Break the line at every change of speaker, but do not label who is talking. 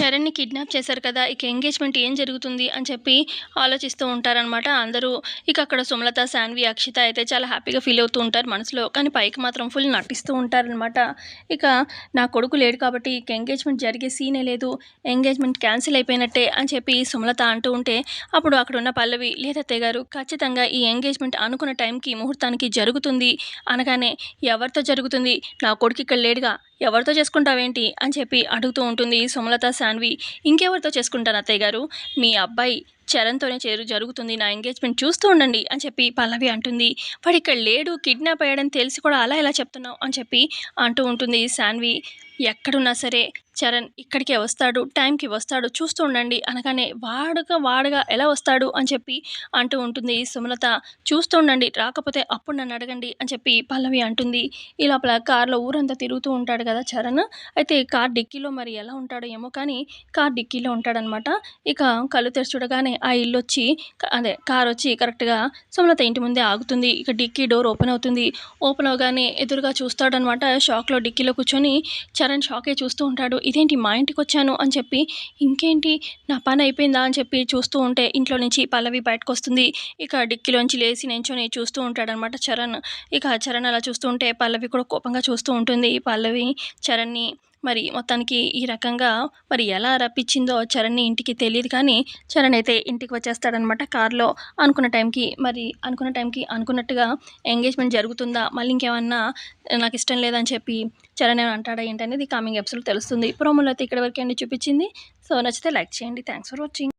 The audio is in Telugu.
చరణ్‌ని కిడ్నాప్ చేశారు కదా! ఇక ఎంగేజ్‌మెంట్ ఏం జరుగుతుంది అని చెప్పి ఆలోచిస్తూ ఉంటారనమాట అందరూ. ఇక అక్కడ సుమలత, శాన్వి అక్షిత అయితే చాలా హ్యాపీగా ఫీల్ అవుతూ ఉంటారు మనసులో. కానీ పైకి మాత్రం ఫుల్ నటిస్తూ ఉంటారనమాట. ఇక నా కొడుకు లేడు కాబట్టి ఇక ఎంగేజ్‌మెంట్ జరిగే సీనే లేదు. ఎంగేజ్‌మెంట్ క్యాన్సిల్ అయిపోయినట్టే అని చెప్పి సుమలత అంటూ ఉంటే అప్పుడు అక్కడున్న పల్లవి లేదా తెగారు ఖచ్చితంగా ఈ ఎంగేజ్‌మెంట్ అనుకున్న టైంకి ముహూర్తానికి జరుగుతుంది అనగానే ఎవరితో జరుగుతుంది? నా కొడుకు ఇక్కడ లేడుగా ఎవరితో చేసుకుంటావేంటి అని చెప్పి అడుగుతూ ఉంటుంది సుమలత శాన్వి. ఇంకెవరితో చేసుకుంటాను అత్తయ్య గారు? మీ అబ్బాయి చరణ్తోనే చేరు జరుగుతుంది. నా ఎంగేజ్మెంట్ చూస్తూ ఉండండి అని చెప్పి పల్లవి అంటుంది. వాడు ఇక్కడ లేడు కిడ్నాప్ అయ్యాడని తెలిసి కూడా అలా ఎలా చెప్తున్నావు అని చెప్పి అంటూ ఉంటుంది శాన్వి. ఎక్కడున్నా సరే చరణ్ ఇక్కడికే వస్తాడు టైంకి వస్తాడు చూస్తూ ఉండండి అనగానే వాడుగా వాడుగా ఎలా వస్తాడు అని చెప్పి అంటూ ఉంటుంది సుమలత. చూస్తూ ఉండండి రాకపోతే అప్పుడు నన్ను అడగండి అని చెప్పి పల్లవి అంటుంది. ఈ లోపల కార్లో ఊరంతా తిరుగుతూ ఉంటాడు కదా చరణ్. అయితే కార్ డిక్కీలో మరి ఎలా ఉంటాడో ఏమో కానీ కార్ డిక్కీలో ఉంటాడనమాట. ఇక కళ్ళు తెరిచి చూడగానే ఆ ఇల్లు వచ్చి అదే కార్ వచ్చి కరెక్ట్గా సుమలత ఇంటి ముందే ఆగుతుంది. ఇక డిక్కీ డోర్ ఓపెన్ అవుతుంది. ఓపెన్ అవగానే ఎదురుగా చూస్తాడనమాట. షాక్లో డిక్కీలో కూర్చొని చరణ్ షాకే చూస్తూ ఉంటాడు. ఇదేంటి మా ఇంటికి వచ్చాను అని చెప్పి ఇంకేంటి? నా పని అయిపోయిందా అని చెప్పి చూస్తూ ఉంటే ఇంట్లో నుంచి పల్లవి బయటకు వస్తుంది ఇక డిక్కీలోంచి లేచి నించొని చూస్తూ ఉంటాడనమాట చరణ్. ఇక చరణ్ అలా చూస్తూ ఉంటే పల్లవి కూడా కోపంగా చూస్తూ ఉంటుంది. పల్లవి చరణ్ని మరి మొత్తానికి ఈ రకంగా మరి ఎలా రప్పించిందో చరణ్ని ఇంటికి తెలియదు కానీ చరణ్ అయితే ఇంటికి వచ్చేస్తాడనమాట కార్లో. అనుకున్న టైంకి మరి అనుకున్న టైంకి అనుకున్నట్టుగా ఎంగేజ్మెంట్ జరుగుతుందా? మళ్ళీ ఇంకేమన్నా నాకు ఇష్టం లేదని చెప్పి చరణ్ ఏమైనా అంటాడా ఏంటనేది కామింగ్ ఎపిసోడ్ తెలుస్తుంది. ప్రోమోలో అయితే ఇక్కడ వరకు అండి చూపించింది. సో నచ్చితే లైక్ చేయండి. Thanks for watching